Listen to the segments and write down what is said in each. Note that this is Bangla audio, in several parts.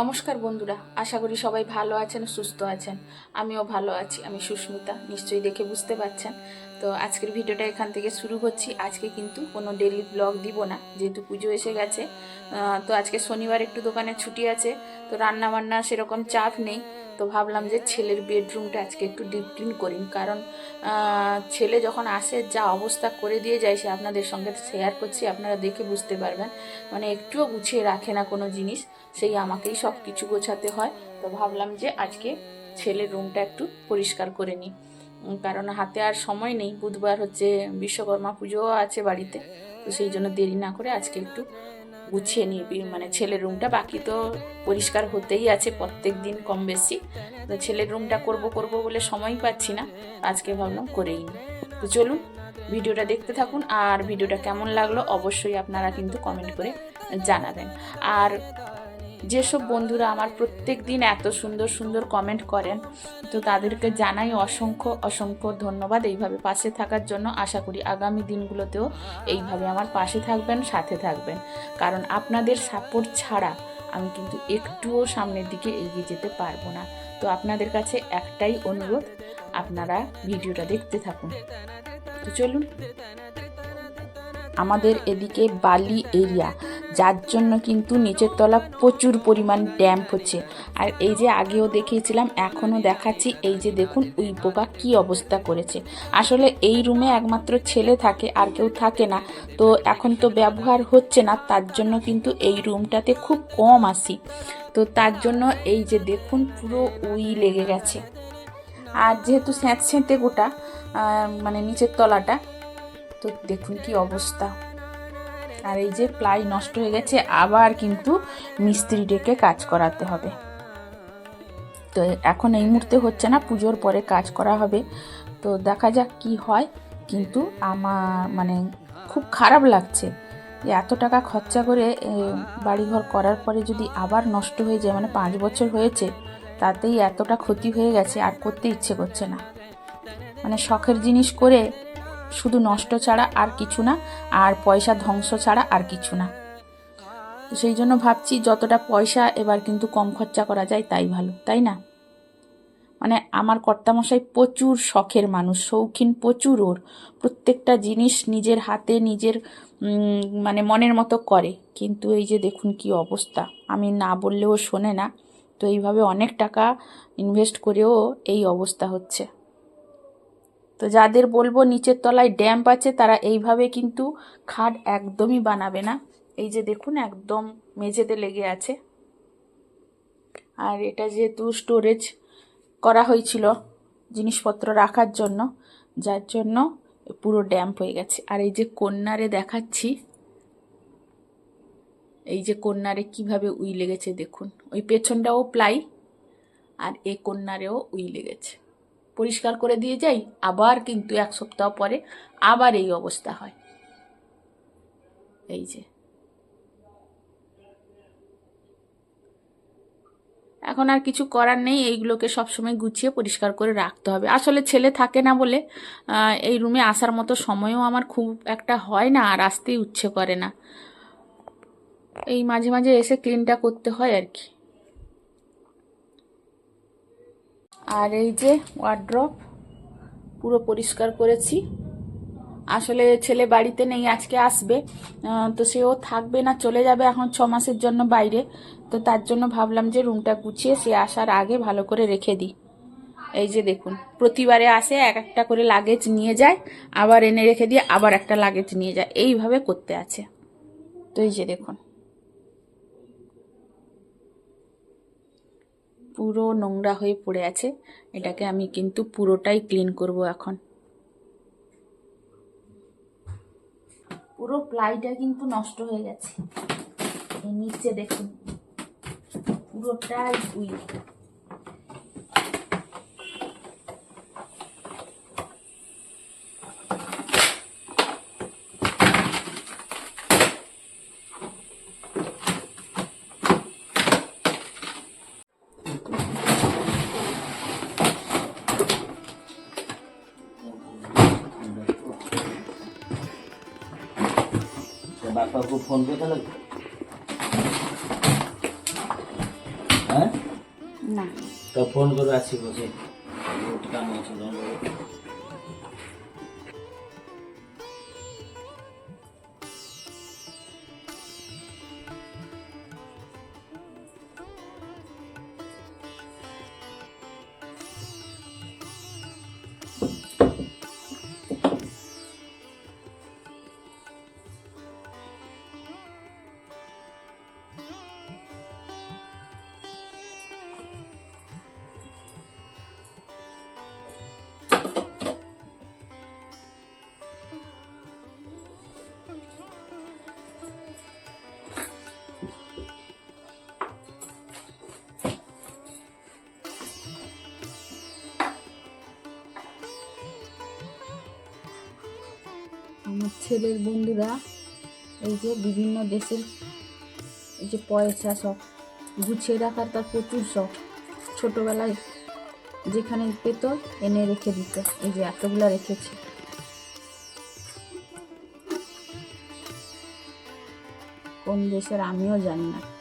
নমস্কার বন্ধুরা, আশা করি সবাই ভালো আছেন, সুস্থ আছেন। আমিও ভালো আছি, আমি সুস্মিতা, নিশ্চয়ই দেখে বুঝতে পারছেন। তো আজকের ভিডিওটা এখান থেকে শুরু করছি। আজকে কিন্তু কোনো ডেলি ব্লগ দিব না, যেহেতু পুজো এসে গেছে। তো আজকে শনিবার একটু দোকানে ছুটি আছে, তো রান্না বান্না সেরকম চাপ নেই। তো ভাবলাম যে ছেলের বেডরুমটা আজকে একটু ডিপ ক্লিন করি, কারণ ছেলে যখন আসে, যা অবস্থা করে দিয়ে যায়, সে আপনাদের সঙ্গে শেয়ার করছি, আপনারা দেখে বুঝতে পারবেন। মানে একটুও গুছিয়ে রাখে না কোনো জিনিস, সেই আমাকেই সব কিছু গোছাতে হয়। তো ভাবলাম যে আজকে ছেলের রুমটা একটু পরিষ্কার করে নিই। কারণ হাতে আর সময় নেই। বুধবার হচ্ছে বিশ্বকর্মা পুজোও আছে বাড়িতে। তো সেই জন্য দেরি না করে আজকে একটু গুছিয়ে নিই বি- মানে ছেলের রুমটা বাকি তো পরিষ্কার হতেই আছে প্রত্যেক দিন কম বেশি। তো ছেলের রুমটা করব করব বলে সময় পাচ্ছি না। আজকে ভাবলাম করেই নিই তো চলুন, ভিডিওটা দেখতে থাকুন আর ভিডিওটা কেমন লাগল অবশ্যই আপনারা কিন্তু কমেন্ট করে জানাবেন। আর যেসব বন্ধুরা আমার প্রত্যেক দিন এত সুন্দর সুন্দর কমেন্ট করেন, তো তাদেরকে জানাই অসংখ্য অসংখ্য ধন্যবাদ এইভাবে পাশে থাকার জন্য। আশা করি আগামী দিনগুলোতেও এইভাবে আমার পাশে থাকবেন, সাথে থাকবেন। কারণ আপনাদের সাপোর্ট ছাড়া আমি কিন্তু একটুও সামনের দিকে এগিয়ে যেতে পারব না। তো আপনাদের কাছে একটাই অনুরোধ, আপনারা ভিডিওটা দেখতে থাকুন। তো চলুন। আমাদের এদিকে বালি এরিয়া, যার জন্য কিন্তু নিচের তলা প্রচুর পরিমাণ ড্যাম্প হচ্ছে। আর এই যে আগেও দেখিয়েছিলাম, এখনও দেখাচ্ছি, এই যে দেখুন উই পোকা কী অবস্থা করেছে। আসলে এই রুমে একমাত্র ছেলে থাকে, আর কেউ থাকে না। তো এখন তো ব্যবহার হচ্ছে না, তার জন্য কিন্তু এই রুমটাতে খুব কম আসি তো তার জন্য এই যে দেখুন, পুরো উই লেগে গেছে। আর যেহেতু স্যাঁত স্যাঁতে গোটা মানে নিচের তলাটা তো দেখুন কি অবস্থা। আর এই যে প্লাই নষ্ট হয়ে গেছে, আবার কিন্তু মিস্ত্রি ডেকে কাজ করাতে হবে। তো এখন এই মুহূর্তে হচ্ছে না, পুজোর পরে কাজ করা হবে। তো দেখা যাক কি হয়, কিন্তু আমার মানে খুব খারাপ লাগছে যে এত টাকা খরচা করে বাড়িঘর করার পরে যদি আবার নষ্ট হয়ে যায় মানে পাঁচ বছর হয়েছে, তাতেই এতটা ক্ষতি হয়ে গেছে, আর করতে ইচ্ছে করছে না। মানে শখের জিনিস করে শুধু নষ্ট ছাড়া আর কিছু না, আর পয়সা ধ্বংস ছাড়া আর কিছু না। তো সেই জন্য ভাবছি যতটা পয়সা এবার কিন্তু কম খরচা করা যায় তাই ভালো, তাই না? মানে আমার কর্তামশাই প্রচুর শখের মানুষ, শৌখিন প্রচুর ওর। প্রত্যেকটা জিনিস নিজের হাতে, নিজের মানে মনের মতো করে। কিন্তু এই যে দেখুন কি অবস্থা, আমি না বললেও শোনে না। তো এইভাবে অনেক টাকা ইনভেস্ট করেও এই অবস্থা হচ্ছে। তো যাদের বলব নিচের তলায় ড্যাম্প আছে, তারা এইভাবে কিন্তু খাট একদমই বানাবে না। এই যে দেখুন, একদম মেঝেতে লেগে আছে। আর এটা যেহেতু স্টোরেজ করা হয়েছিল জিনিসপত্র রাখার জন্য, যার জন্য পুরো ড্যাম্প হয়ে গেছে। আর এই যে কন্যারে দেখাচ্ছি, এই যে কন্যারে কীভাবে উই লেগেছে দেখুন। ওই পেছনটাও প্লাই, আর এ কন্যারেও উই লেগেছে। পরিষ্কার করে দিয়ে যাই, আবার কিন্তু এক সপ্তাহ পরে আবার এই অবস্থা হয়। এই যে। এখন আর কিছু করার নেই, এইগুলোকে সবসময় গুছিয়ে পরিষ্কার করে রাখতে হবে। আসলে ছেলে থাকে না বলে এই রুমে আসার মতো সময়ও আমার খুব একটা হয় না, আর আসতেই ইচ্ছে করে না। এই মাঝে মাঝে এসে ক্লিনটা করতে হয় আর কি। আর এই যে ওয়ার্ড্রপ পুরো পরিষ্কার করেছি। আসলে ছেলে বাড়িতে নেই, আজকে আসবে। তো সেও থাকবে না, চলে যাবে এখন ছ মাসের জন্য বাইরে। তো তার জন্য ভাবলাম যে রুমটা গুছিয়ে সে আসার আগে ভালো করে রেখে দিই। এই যে দেখুন, প্রতিবারে আসে, এক একটা করে লাগেজ নিয়ে যায়, আবার এনে রেখে দিয়ে আবার একটা লাগেজ নিয়ে যায়। এইভাবে করতে আছে। তো এই যে দেখুন। পুরো নোংরা হয়ে পড়ে আছে। এটাকে আমি কিন্তু পুরোটাই ক্লিন করব এখন। পুরো প্লাইটা কিন্তু নষ্ট হয়ে গেছে। নিচে দেখুন। পুরোটাই উই কাকু ফোন পে খেলে হ্যাঁ? না। তা ফোন করে আসি বসে। কাম আছে আমার ছেলের বন্ধুরা, এই যে বিভিন্ন দেশের এই যে পয়সা সব গুছিয়ে রাখার তার প্রচুর শখ। ছোটোবেলায় যেখানে পেত, এনে রেখে দিত। এই যে এতগুলো রেখেছে। কোন দেশের আমিও জানি না।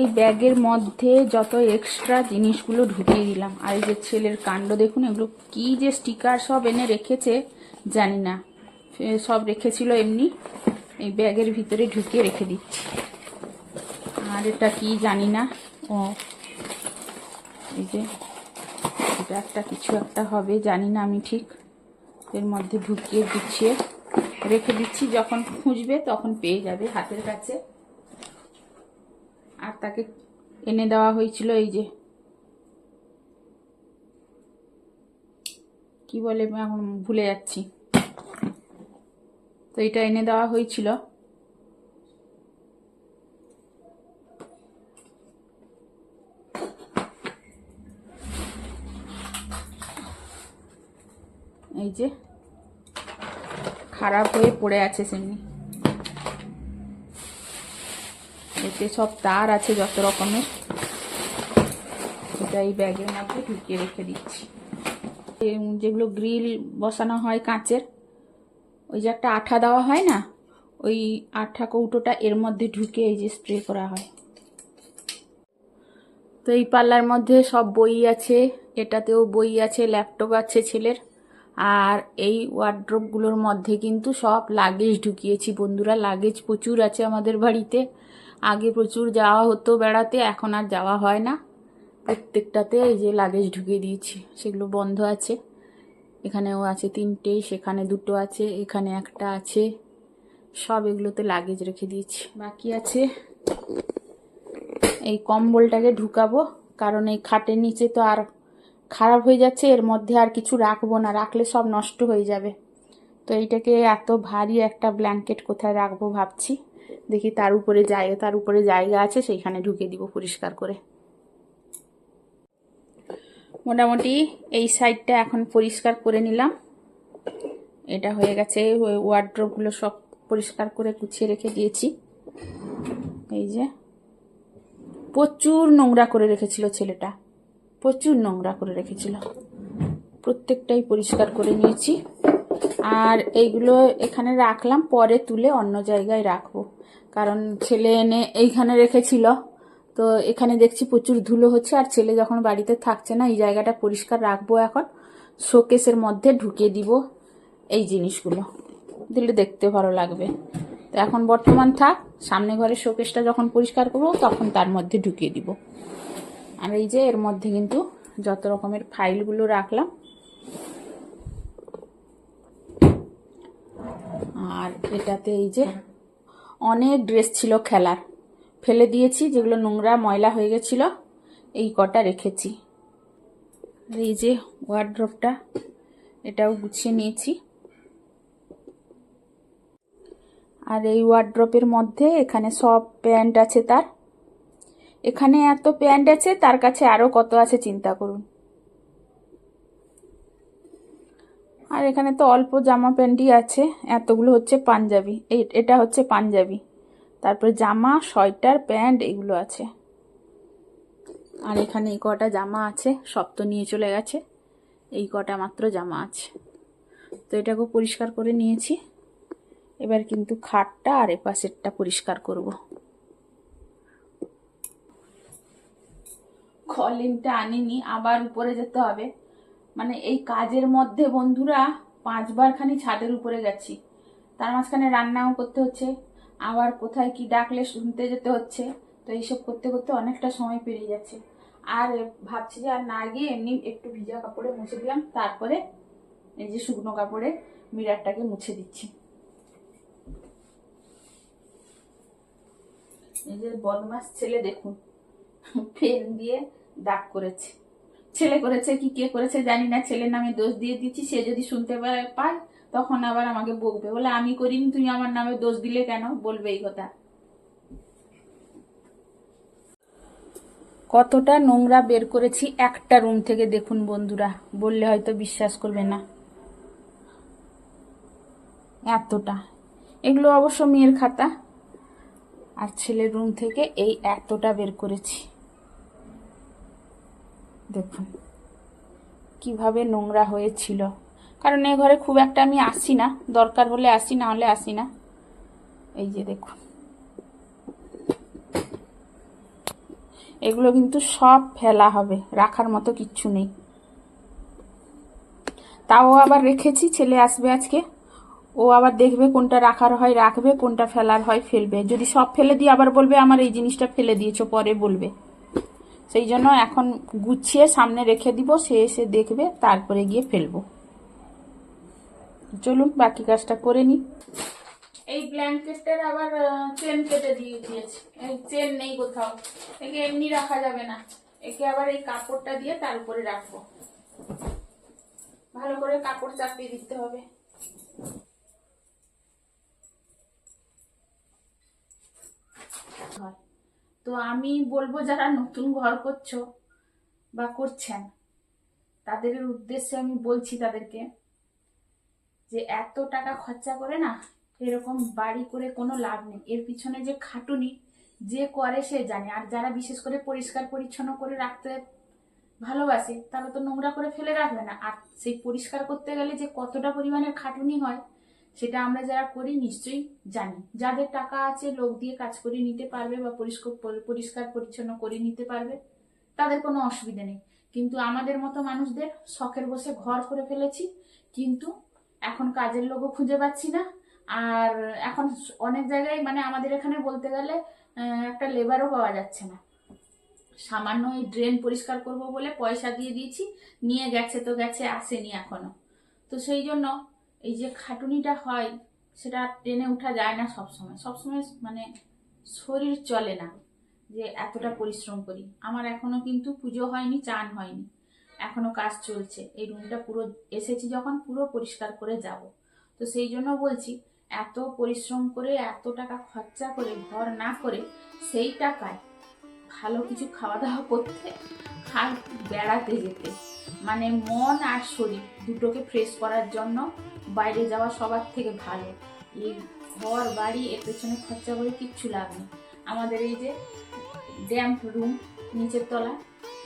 এই ব্যাগের মধ্যে যত এক্সট্রা জিনিসগুলো ঢুকিয়ে দিলাম। আর এই যে ছেলের কাণ্ড দেখুন, এগুলো কি যে স্টিকার সব এনে রেখেছে, জানি না। সব রেখেছিল এমনি। এই ব্যাগের ভিতরে ঢুকিয়ে রেখে দিচ্ছি। আর এটা কি জানি না। ও, এই যে এটা একটা কিছু একটা হবে, জানি না আমি ঠিক। এর মধ্যে ঢুকিয়ে গুছিয়ে রেখে দিচ্ছি, যখন খুঁজবে তখন পেয়ে যাবে হাতের কাছে। আর তাকে এনে দেওয়া হয়েছিল এই যে। কি বলে এখন ভুলে যাচ্ছি। তো এটা এনে দেওয়া হয়েছিল। এই যে, খারাপ হয়ে পড়ে আছে সেমনি। এতে সব তার আছে যত রকমের। এটা এই ব্যাগের মধ্যে ঢুকিয়ে রেখে দিচ্ছি। যেগুলো গ্রিল বসানো হয় কাঁচের, ওই যে একটা আঠা দেওয়া হয় না, ওই আঠা কৌটোটা এর মধ্যে ঢুকে এই যে স্প্রে করা হয়। তো এই পাল্লার মধ্যে সব বই আছে, এটাতেও বই আছে, ল্যাপটপ আছে ছেলের। আর এই ওয়ার্ড্রপগুলোর মধ্যে কিন্তু সব লাগেজ ঢুকিয়েছি বন্ধুরা, লাগেজ প্রচুর আছে আমাদের বাড়িতে। আগে প্রচুর যাওয়া হতো বেড়াতে, এখন আর যাওয়া হয় না। প্রত্যেকটাতে এই যে লাগেজ ঢুকিয়ে দিয়েছি, সেগুলো বন্ধ আছে। এখানেও আছে তিনটে, সেখানে দুটো আছে, এখানে একটা আছে। সব এগুলোতে লাগেজ রেখে দিয়েছি। বাকি আছে এই কম্বলটাকে ঢুকাবো, কারণ এই খাটের নিচে তো আর খারাপ হয়ে যাচ্ছে, এর মধ্যে আর কিছু রাখব না, রাখলে সব নষ্ট হয়ে যাবে। তো এইটাকে এত ভারী একটা ব্ল্যাঙ্কেট কোথায় রাখব ভাবছি। দেখি তার উপরে জায়গা, তার উপরে জায়গা আছে, সেইখানে ঢুকে দিব পরিষ্কার করে। মোটামুটি এই সাইডটা এখন পরিষ্কার করে নিলাম। এটা হয়ে গেছে ওয়ার্ড্রপগুলো সব পরিষ্কার করে গুছিয়ে রেখে দিয়েছি। এই যে, প্রচুর নোংরা করে রেখেছিল ছেলেটা। প্রচুর নোংরা করে রেখেছিল। প্রত্যেকটাই পরিষ্কার করে নিয়েছি। আর এইগুলো এখানে রাখলাম, পরে তুলে অন্য জায়গায় রাখব। কারণ ছেলে এনে এইখানে রেখেছিল, তো এখানে দেখছি প্রচুর ধুলো হচ্ছে, আর ছেলে যখন বাড়িতে থাকছে না, এই জায়গাটা পরিষ্কার রাখব এখন। শোকেসের মধ্যে ঢুকিয়ে দিব এই জিনিসগুলো। দিলে দেখতে ভালো লাগবে। তো এখন বর্তমান থাক, সামনে ঘরের শোকেসটা যখন পরিষ্কার করব, তখন তার মধ্যে ঢুকিয়ে দিব। আর এই যে এর মধ্যে কিন্তু যত রকমের ফাইলগুলো রাখলাম আর এটাতে এই যে অনেক ড্রেস ছিল খেলার। ফেলে দিয়েছি, যেগুলো নোংরা ময়লা হয়ে গেছিল, এই কটা রেখেছি। এই যে ওয়ার্ড্রপটা এটাও গুছিয়ে নিয়েছি। আর এই ওয়ার্ড্রপের মধ্যে এখানে সব প্যান্ট আছে তার। এখানে এত প্যান্ট আছে, তার কাছে আরও কত আছে চিন্তা করুন। আর এখানে তো অল্প জামা প্যান্টই আছে, এতগুলো হচ্ছে পাঞ্জাবি। এটা হচ্ছে পাঞ্জাবি। তারপরে জামা, সোয়েটার, প্যান্ট এগুলো আছে। আর এখানে এই কটা জামা আছে, সব তো নিয়ে চলে গেছে। এই কটা মাত্র জামা আছে। তো এটাকে পরিষ্কার করে নিয়েছি। এবার কিন্তু খাটটা আর এপাশেরটা পরিষ্কার করব। কলিংটা আনিনি, আবার উপরে যেতে হবে। মানে এই কাজের মধ্যে বন্ধুরা পাঁচবার খানি ছাদের উপরে গেছি। তার মাঝখানে রান্নাও করতে হচ্ছে। আবার কোথায় কি ডাকলে শুনতে যেতে হচ্ছে। তো এইসব করতে করতে অনেকটা সময় পেরিয়ে যাচ্ছে। আর ভাবছি যে আর না গিয়ে এমনি একটু ভিজা কাপড়ে মুছে দিলাম। তারপরে এই যে শুকনো কাপড়ে মিরারটাকে মুছে দিচ্ছি। এই যে বদমাস ছেলে দেখুন পেন দিয়ে দাগ করেছে। ছেলে করেছে কি কে করেছে জানি না, ছেলের নামে দোষ দিয়ে দিচ্ছি, সে যদি শুনতে পারে- পায়, তখন আবার আমাকে বকবে। বলে, আমি করিনি, তুমি আমার নামে দোষ দিলে কেন? বলবে এই কথা। কতটা নোংরা বের করেছি একটা রুম থেকে, দেখুন বন্ধুরা। বললে হয়তো বিশ্বাস করবে না। এতটা। এগুলো অবশ্য মেয়ের খাতা। আর ছেলের রুম থেকে এই এতটা বের করেছি। দেখুন, কীভাবে নোংরা হয়েছিল। কারণ এ ঘরে খুব একটা আমি আসি না, দরকার হলে আসি, না হলে আসি না। এই যে দেখুন। এগুলো কিন্তু সব ফেলা হবে, রাখার মতো কিচ্ছু নেই। তাও আবার রেখেছি, ছেলে আসবে আজকে। ও আবার দেখবে কোনটা রাখার হয়, রাখবে, কোনটা ফেলার হয়, ফেলবে। যদি সব ফেলে দিয়ে আবার বলবে, আমার এই জিনিসটা ফেলে দিয়েছ, পরে বলবে। সেই জন্য এখন গুছিয়ে সামনে রেখে দিব, সে এসে দেখবে, তারপরে গিয়ে ফেলব। চলুন, বাকি কাজটা করে নিই এই ব্ল্যাঙ্কেটের আবার চেন কেটে দিয়ে দিয়েছি। চেন নেই কোথাও। একে এমনি রাখা যাবে না। একে আবার এই কাপড়টা দিয়ে তার উপরে রাখব। ভালো করে কাপড় চাপিয়ে দিতে হবে। হয় তো আমি বলব, যারা নতুন ঘর করছ বা করছেন, তাদের উদ্দেশ্যে আমি বলছি তাদেরকে যে এত টাকা খরচা করে না, এরকম বাড়ি করে কোনো লাভ নেই। এর পিছনে যে খাটুনি, যে করে সে জানে। আর যারা বিশেষ করে পরিষ্কার পরিচ্ছন্ন করে রাখতে ভালোবাসে, তারা তো নোংরা করে ফেলে রাখবে না। আর সেই পরিষ্কার করতে গেলে যে কতটা পরিমাণের খাটুনি হয় সেটা আমরা যারা করি নিশ্চয়ই জানি। যাদের টাকা আছে, লোক দিয়ে কাজ করে নিতে পারবে বা পরিষ্কার পরিচ্ছন্ন করে নিতে পারবে, তাদের কোনো অসুবিধা নেই। কিন্তু আমাদের মতো মানুষদের শখের বসে ঘর করে ফেলেছি, কিন্তু এখন কাজের লোকও খুঁজে পাচ্ছি না। আর এখন অনেক জায়গায় মানে আমাদের এখানে বলতে গেলে একটা লেবারও পাওয়া যাচ্ছে না। সামান্য এই ড্রেন পরিষ্কার করব বলে পয়সা দিয়ে দিয়েছি, নিয়ে গেছে তো গেছে, আসেনি এখনও। তো সেই জন্য এই যে খাটুনিটা হয়, সেটা টেনে ওঠা যায় না সবসময়। সবসময় মানে শরীর চলে না যে এতটা পরিশ্রম করি। আমার এখনও কিন্তু পুজো হয়নি, চান হয়নি। এখনও কাজ চলছে। এই রুমটা পুরো এসেছি যখন, পুরো পরিষ্কার করে যাব। তো সেই জন্য বলছি, এত পরিশ্রম করে, এত টাকা খরচা করে, ঘর না করে, সেই টাকায় ভালো কিছু খাওয়া দাওয়া করতে আর বেড়াতে যেতে। মানে মন আর শরীর দুটোকে ফ্রেশ করার জন্য বাইরে যাওয়া সবার থেকে ভালো। এই ঘর, বাড়ি, এর পেছনে খরচা করে কিচ্ছু লাভ নেই। আমাদের এই যে ড্যাম্প রুম নিচের তলা,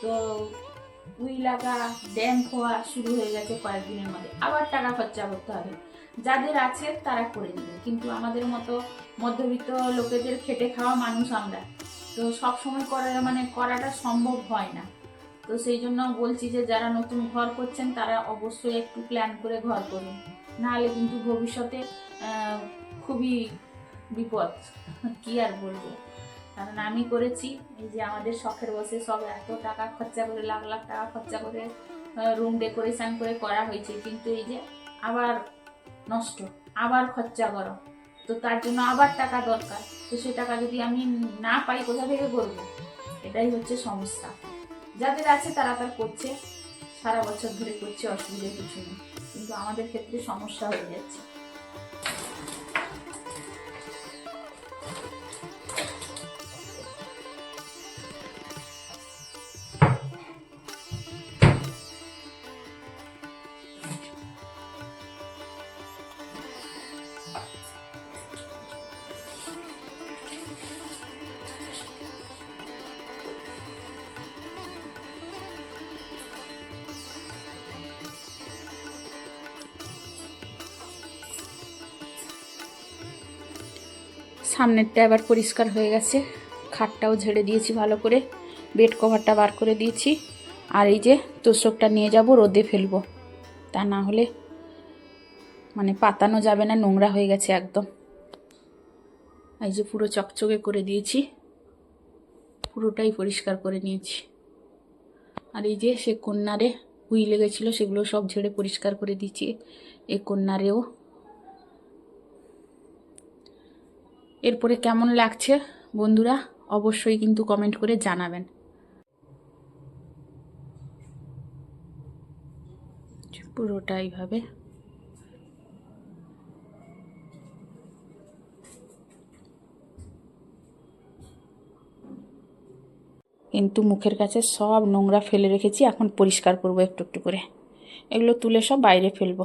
তো উই লাগা ড্যাম্প হওয়া শুরু হয়ে গেছে কয়েকদিনের মধ্যে। আবার টাকা খরচা করতে হবে। যাদের আছে তারা করে নেবে। কিন্তু আমাদের মতো মধ্যবিত্ত লোকেদের খেটে খাওয়া মানুষ আমরা। তো সব সময় করা মানে করাটা সম্ভব হয় না। তো সেই জন্য বলছি যে যারা নতুন ঘর করছেন, তারা অবশ্যই একটু প্ল্যান করে ঘর করুন। নাহলে কিন্তু ভবিষ্যতে খুবই বিপদ। কি আর বলব? কারণ আমি করেছি, এই যে আমাদের শখের বসে সব এত টাকা খরচা করে, লাখ লাখ টাকা খরচা করে রুম ডেকোরেশন করে করা হয়েছে। কিন্তু এই যে আবার নষ্ট, আবার খরচা করো তো তার জন্য আবার টাকা দরকার। তো সে টাকা যদি আমি না পাই, কোথা থেকে করব? এটাই হচ্ছে সমস্যা। যাদের আছে তারা তার করছে। সারা বছর ধরে করছে, অসুবিধা কিছু নেই। কিন্তু আমাদের ক্ষেত্রে সমস্যা হয়ে যাচ্ছে। সামনেরটা এবার পরিষ্কার হয়ে গেছে। খাটটাও ঝেড়ে দিয়েছি ভালো করে। বেড কভারটা বার করে দিয়েছি। আর এই যে তোষকটা নিয়ে যাব, রোদে ফেলব। তা না হলে মানে পাতানো যাবে না, নোংরা হয়ে গেছে একদম। এই যে পুরো চকচকে করে দিয়েছি। পুরোটাই পরিষ্কার করে নিয়েছি। আর এই যে সে কন্যারে হুই লেগেছিলো, সেগুলো সব ঝেড়ে পরিষ্কার করে দিয়েছি। এই কন্যারেও এরপরে কেমন লাগছে বন্ধুরা অবশ্যই কিন্তু কমেন্ট করে জানাবেন। পুরোটা এইভাবে। কিন্তু মুখের কাছে সব নোংরা ফেলে রেখেছি, এখন পরিষ্কার করব একটু একটু করে। এগুলো তুলে সব বাইরে ফেলব।